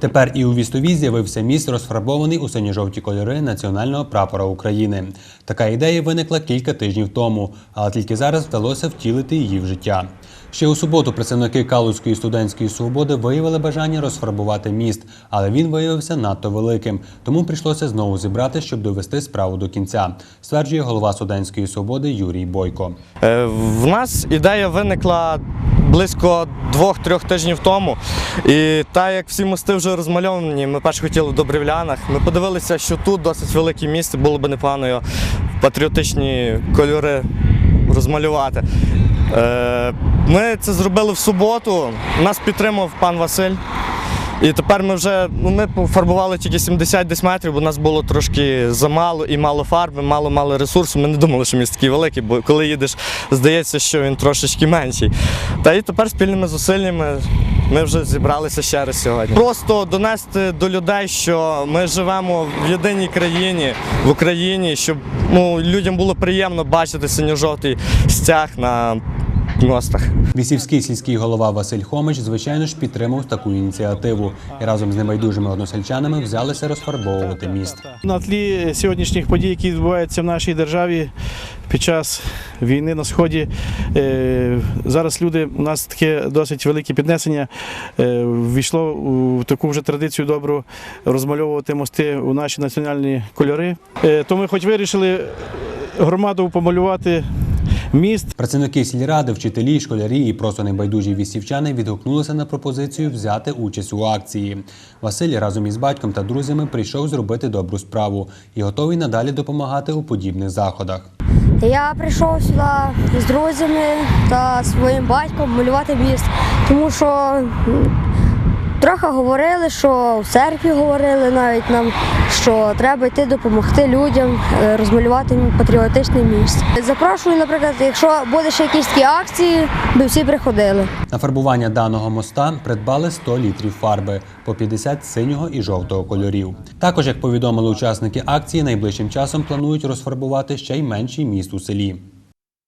Тепер і у Вістові з'явився міст, розфарбований у синьо-жовті кольори національного прапора України. Така ідея виникла кілька тижнів тому, але тільки зараз вдалося втілити її в життя. Ще у суботу представники Калузької студентської свободи виявили бажання розфарбувати міст, але він виявився надто великим, тому прийшлося знову зібрати, щоб довести справу до кінця, стверджує голова студентської свободи Юрій Бойко. Е, В нас ідея виникла близько двох-трьох тижнів тому. І так як всі мости вже розмальовані, ми перш хотіли в Добрівлянах. Ми подивилися, що тут досить велике місце, було б непогано його патріотичні кольори розмалювати. Е, Ми це зробили в суботу. Нас підтримав пан Василь. І тепер ми вже ну, ми пофарбували тільки 70 десь метрів, бо у нас було трошки замало і мало фарби, мало мало ресурсу. Ми не думали, що міст такий великий, бо коли їдеш, здається, що він трошечки менший. Та і тепер спільними зусиллями ми вже зібралися ще раз сьогодні. Просто донести до людей, що ми живемо в єдиній країні, в Україні, щоб ну, людям було приємно бачити синьо-жовтий стяг на мостах. Вісівський сільський голова Василь Хомич, звичайно ж, підтримав таку ініціативу і разом з небайдужими односельчанами взялися розфарбовувати міст. На тлі сьогоднішніх подій, які відбуваються в нашій державі під час війни на сході, е, зараз люди у нас таке досить велике піднесення. е, Ввійшло у таку вже традицію добру розмальовувати мости у наші національні кольори. Е, То ми хоч вирішили громаду помалювати міст. Працівники сільради, вчителі, школярі і просто небайдужі вісівчани відгукнулися на пропозицію взяти участь у акції. Василь разом із батьком та друзями прийшов зробити добру справу і готовий надалі допомагати у подібних заходах. Я прийшов сюди з друзями та своїм батьком малювати міст, тому що трохи говорили, що в церкві говорили навіть нам, що треба йти допомогти людям е, розмалювати патріотичний міст. Запрошую, наприклад, якщо буде ще якісь такі акції, би всі приходили. На фарбування даного моста придбали 100 літрів фарби по 50 синього і жовтого кольорів. Також, як повідомили учасники акції, найближчим часом планують розфарбувати ще й менший міст у селі.